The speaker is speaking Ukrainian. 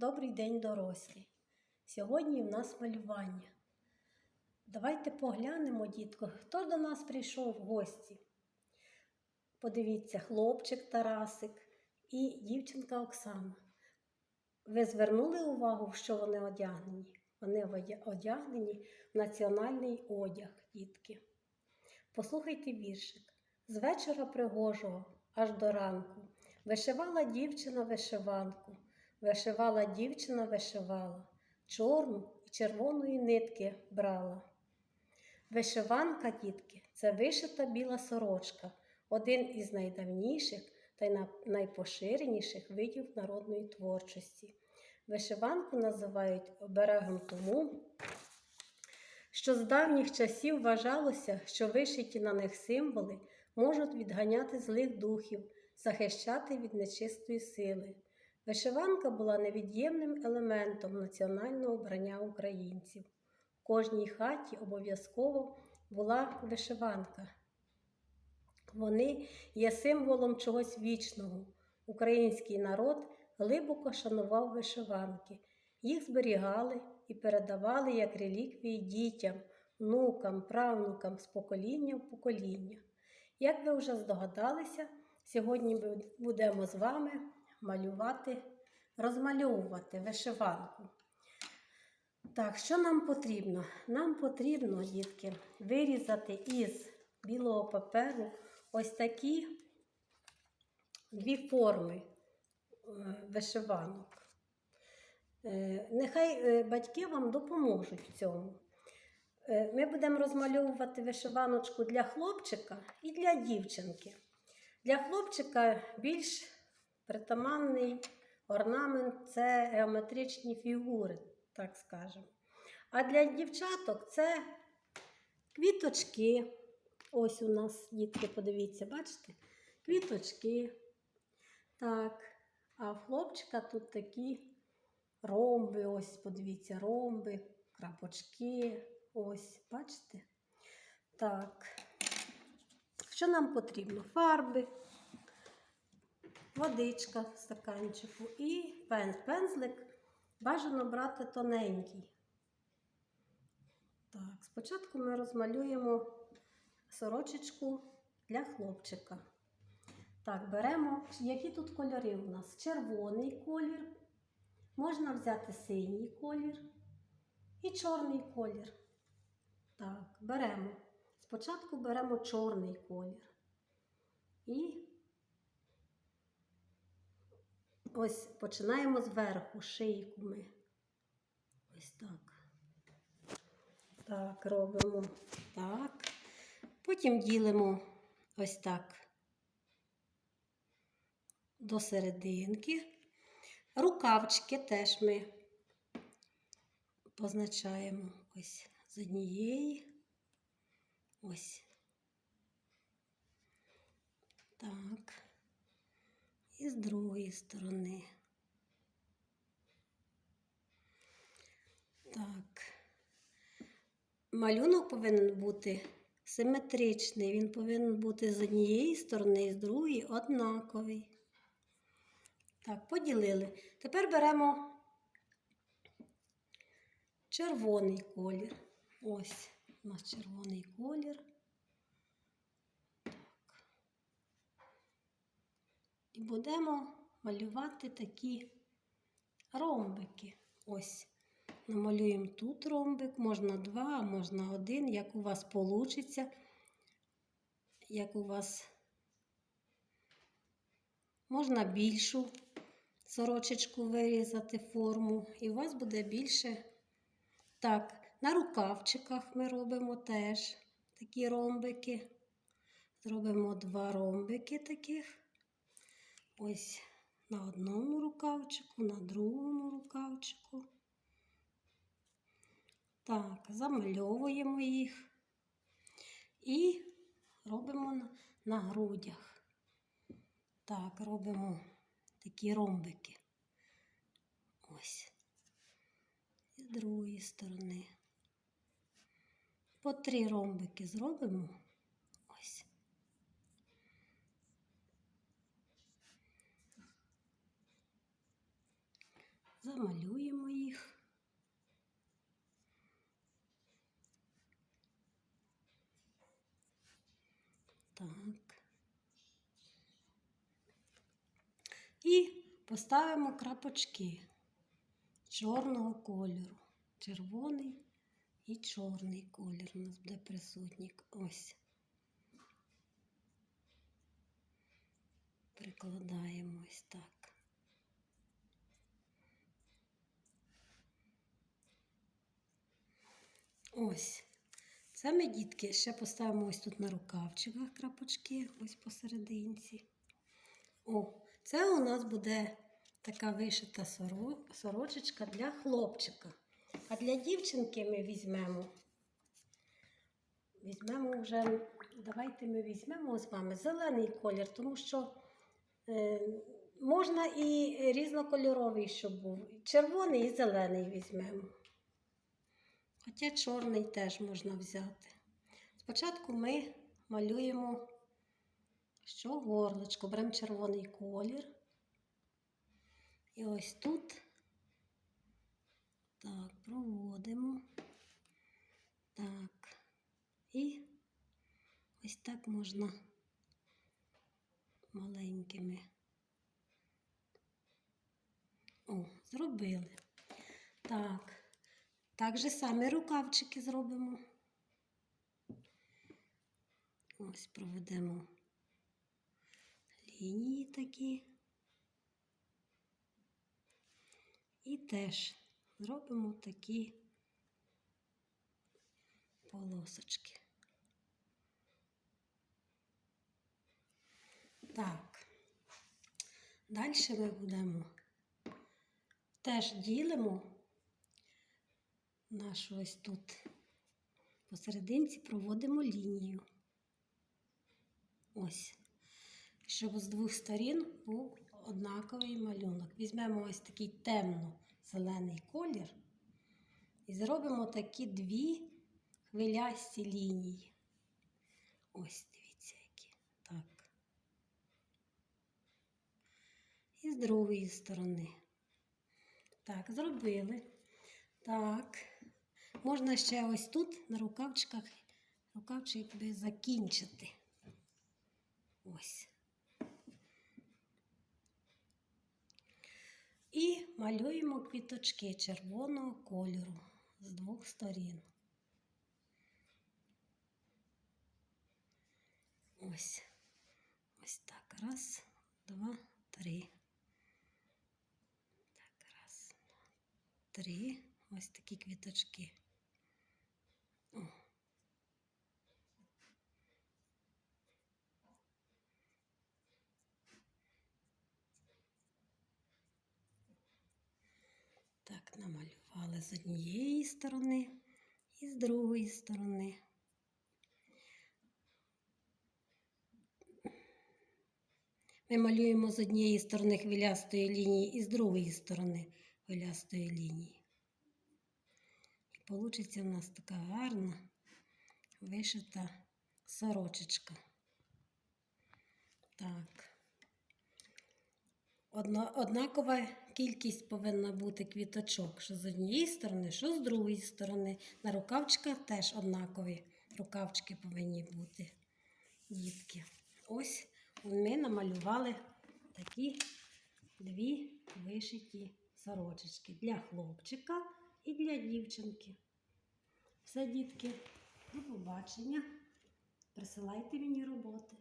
Добрий день, дорослі! Сьогодні в нас малювання. Давайте поглянемо, дітко, хто до нас прийшов в гості. Подивіться, хлопчик Тарасик і дівчинка Оксана. Ви звернули увагу, що вони одягнені? Вони одягнені в національний одяг, дітки. Послухайте віршик. З вечора пригожого аж до ранку вишивала дівчина вишиванку, вишивала дівчина вишивала, чорну і червоної нитки брала. Вишиванка, дітки, це вишита біла сорочка, один із найдавніших та й найпоширеніших видів народної творчості. Вишиванку називають оберегом тому, що з давніх часів вважалося, що вишиті на них символи можуть відганяти злих духів, захищати від нечистої сили. Вишиванка була невід'ємним елементом національного вбрання українців. В кожній хаті обов'язково була вишиванка. Вони є символом чогось вічного. Український народ глибоко шанував вишиванки. Їх зберігали і передавали як реліквії дітям, внукам, правнукам з покоління в покоління. Як ви вже здогадалися, сьогодні ми будемо з вами малювати, розмальовувати вишиванку. Так, що нам потрібно? Нам потрібно, дітки, вирізати із білого паперу ось такі дві форми е, вишиванок. Е, Нехай е, батьки вам допоможуть в цьому. Ми будемо розмальовувати вишиваночку для хлопчика і для дівчинки. Для хлопчика більш притаманний орнамент це геометричні фігури, так скажемо. А для дівчаток це квіточки. Ось у нас, дітки, подивіться, бачите? Квіточки. Так. А в хлопчика тут такі ромби, ось, подивіться, ромби, крапочки. Ось, бачите? Так. Що нам потрібно? Фарби, водичка в стаканчику і пен. пензлик бажано брати тоненький. Так, спочатку ми розмалюємо сорочечку для хлопчика. Так, беремо, які тут кольори у нас? Червоний колір, можна взяти синій колір і чорний колір. Так, беремо. Спочатку беремо чорний колір. І ось починаємо зверху шийку ми. Ось так. Так, робимо так. Потім ділимо ось так до серединки. Рукавчики теж ми позначаємо ось з однієї. Ось. Так. Другої сторони. Так. Малюнок повинен бути симетричний. Він повинен бути з однієї сторони і з другої однаковий. Так, поділили. Тепер беремо червоний колір. Ось у нас червоний колір. І будемо малювати такі ромбики. Ось. Намалюємо тут ромбик, можна два, можна один, як у вас вийде, як у вас можна більшу сорочечку вирізати форму, і у вас буде більше. Так, на рукавчиках ми робимо теж такі ромбики. Зробимо два ромбики таких. Ось на одному рукавчику, на другому рукавчику. Так, замальовуємо їх і робимо на, грудях. Так, робимо такі ромбики. Ось. І з другої сторони. По три ромбики зробимо. Ось. Замалюємо їх. Так. І поставимо крапочки чорного кольору. Червоний і чорний колір у нас буде присутній. Ось. Прикладаємо ось так. Ось. Це ми, дітки, ще поставимо ось тут на рукавчиках крапочки, ось посерединці. О, це у нас буде така вишита сорочечка для хлопчика. А для дівчинки ми візьмемо. Візьмемо вже, давайте ми візьмемо з вами зелений колір, тому що е, можна і різнокольоровий, щоб був. Червоний і зелений візьмемо. Хоча чорний теж можна взяти. Спочатку ми малюємо що горлочко, беремо червоний колір. І ось тут так, проводимо. Так. І ось так можна маленькими. О, зробили. Так. Так же саме рукавчики зробимо. Ось проведемо лінії такі. І теж зробимо такі полосочки. Так. Далі ми будемо теж ділимо нашу ось тут посерединці проводимо лінію. Ось. Щоб з двох сторін був однаковий малюнок. Візьмемо ось такий темно-зелений колір і зробимо такі дві хвилясті лінії. Ось, дивіться, які. Так. І з другої сторони. Так, зробили. Так. Можна ще ось тут на рукавчиках рукавчик би закінчити. Ось. І малюємо квіточки червоного кольору з двох сторін. Ось. Ось так. Раз, два, три. Так, раз, два, три. Ось такі квіточки. О. Так, намалювали з однієї сторони і з другої сторони. Ми малюємо з однієї сторони хвилястої лінії і з другої сторони хвилястої лінії. Вийде у нас така гарна вишита сорочечка. Так. Одна, однакова кількість повинна бути квіточок, що з однієї сторони, що з другої сторони. На рукавчиках теж однакові рукавчики повинні бути, дітки. Ось ми намалювали такі дві вишиті сорочечки для хлопчика і для дівчинки. Все, дітки, до побачення. Присилайте мені роботи.